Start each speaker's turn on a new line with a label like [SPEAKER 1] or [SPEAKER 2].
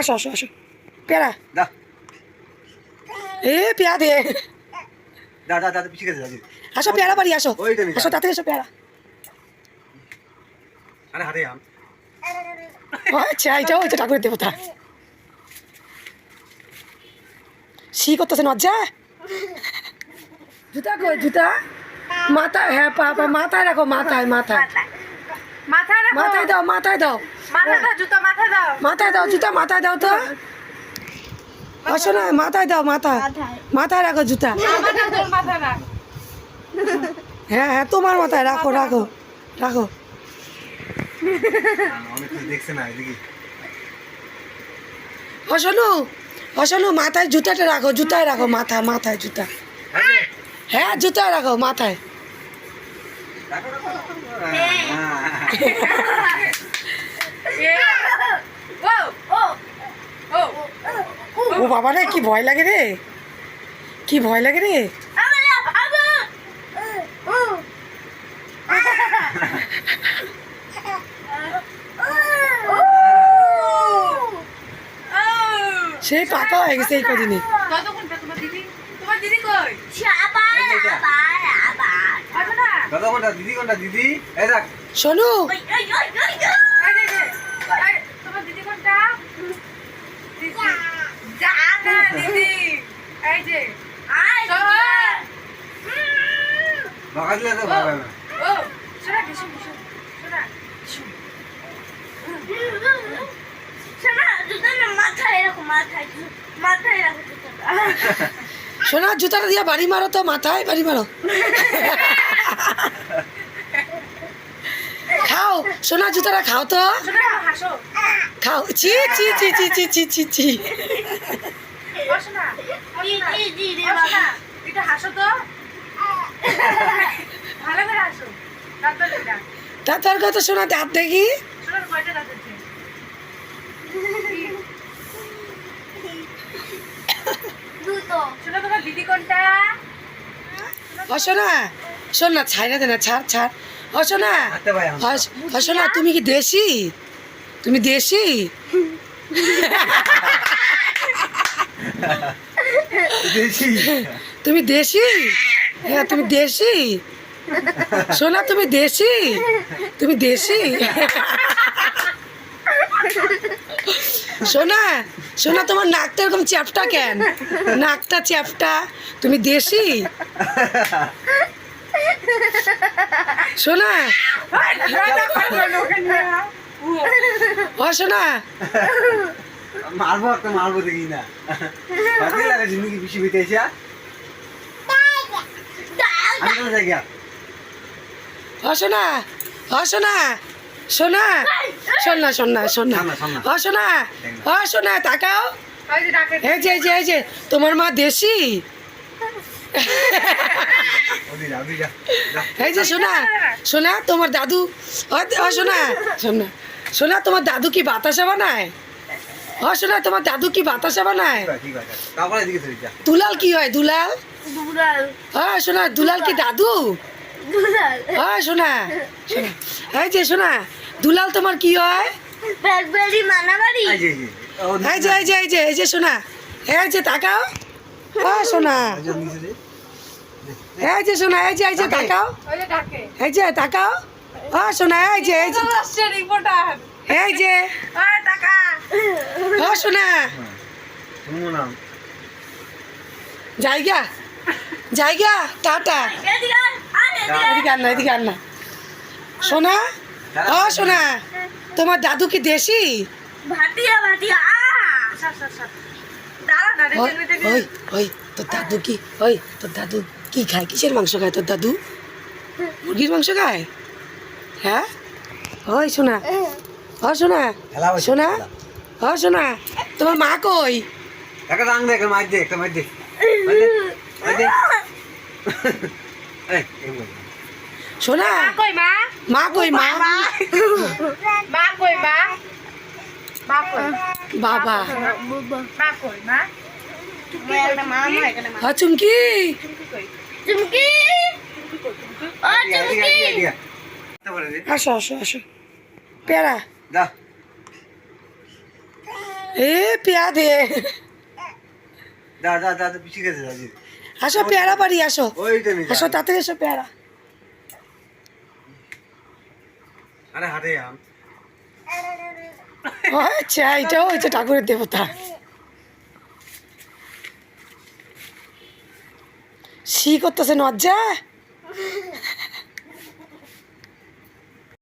[SPEAKER 1] আসো আসো আসো। পেয়ারা।
[SPEAKER 2] দা।
[SPEAKER 1] এ পেয়ারা দে। আসো পেয়ারা বাড়ি আসো। আসো তাতে এসো পেয়ারা।
[SPEAKER 2] আরে হাতে আম
[SPEAKER 1] আচ্ছা ঠাকুরের দেবতা। শি করতেছে নজ্জা? জুতা কই জুতা? মাথায় হ্যাঁ পা মাথায় রাখো মাথায় মাথায়।
[SPEAKER 3] মাথায়
[SPEAKER 1] দাও মাথায় দাও।
[SPEAKER 3] মাথায় দাও জুতো মাথায় দাও
[SPEAKER 1] জুতা তো। আসো না মাথায় দাও মাথায় মাথায় রাখো জুতা। হ্যাঁ হ্যাঁ তোমার মাথায় রাখো রাখো রাখো। অশনু অশনু মাথায় জুতাটা রাখো জুতায় রাখো মাথা মাথায় জুতা। হ্যাঁ জুতায় রাখো মাথায়
[SPEAKER 2] রাখো, রাখো, রাখো। হ্যাঁ।
[SPEAKER 3] ও ও ও
[SPEAKER 1] ও বাবা রে কি ভয় লাগে রে। কি ভয় লাগে রে। সেই পাকা হয়ে গেছে এই কদিনে।
[SPEAKER 3] দিদি। তোমার দিদি কই?
[SPEAKER 2] এই যে এটা।
[SPEAKER 3] আসো না।
[SPEAKER 2] দাদা কোনটা দিদি? কোনটা
[SPEAKER 1] সোনা জুতাটা দিয়ে বাড়ি মারো তো মাথায় বাড়ি মারো। খাও সোনা জুতাটা খাও তো। খাও চি চি চি চি চি চি চি তার কথা শোনা হাত দেখি।
[SPEAKER 3] শোন
[SPEAKER 1] না ছাই না দে না ছাড় ছাড়। তুমি কি দেশি? তুমি দেশি? তুমি দেশি? হ্যাঁ তুমি দেশি। সোনা তুমি দেশি? তুমি দেশি? সোনা সোনা তোমার নাকটা এরকম চ্যাপটা কেন? নাকটা চ্যাপটা। তুমি দেশি? সোনা? ও সোনা?
[SPEAKER 2] মারবো একটা মারবো দেখি না। বেশি
[SPEAKER 1] তাকাও। এই যে এই যে এই যে তোমার মা দেশি? এই যে সোনা। সোনা তোমার দাদু। শোনা শোনা শোনা তোমার দাদু কি বাতাসা বানায়? অশোনা তোমার দাদু কি বাতাসা বানায় দুলাল কি হয় দুলাল হ্যাঁ শোনা দুলাল কি দাদু হ্যাঁ শোনা হ্যাঁ যে শোনা দুলাল তোমার কি হয়
[SPEAKER 2] এই যে এই যে
[SPEAKER 1] এই যে এই যে শোনা এই যে তাকাও হ্যাঁ শোনা
[SPEAKER 2] এই যে শোনা
[SPEAKER 1] এই যে এই যে তাকাও এই যে তাকাও হ্যাঁ শোনা এই যে এই যে এই যে ও সোনা
[SPEAKER 2] শুনব না
[SPEAKER 1] জায়গা। জায়গা টাটা। এদিকে আন না এদিকে আন না। সোনা ও সোনা তোমার দাদু কি দেশি? ওই তোর দাদু কি? ওই তোর দাদু কি খায়? কিসের মাংস খায় তোর দাদু? মুরগির মাংস খায়? হ্যাঁ? ওই সোনা ও সোনা সোনা। ও সোনা তোমার মা কই?
[SPEAKER 2] একটা রাং দে একটা মার দে একটা মার দে।
[SPEAKER 3] মা কই মা?
[SPEAKER 1] মা কই মা?
[SPEAKER 3] মা? কই মা? মা কই?
[SPEAKER 1] বাবা।
[SPEAKER 3] মা কই মা?
[SPEAKER 1] ও চুমকি। আসো আসো আসো।
[SPEAKER 2] দা।
[SPEAKER 1] এ পেয়া দে
[SPEAKER 2] পিছিয়ে গেছে রাজি
[SPEAKER 1] আসো পেয়ারা বাড়ি আসো। আসো তাতে এসো পেয়ারা।
[SPEAKER 2] আরে হাতে আম।
[SPEAKER 1] আচ্ছা এটাও হচ্ছে ঠাকুরের দেবতা। শি করতেছে নজ্জা।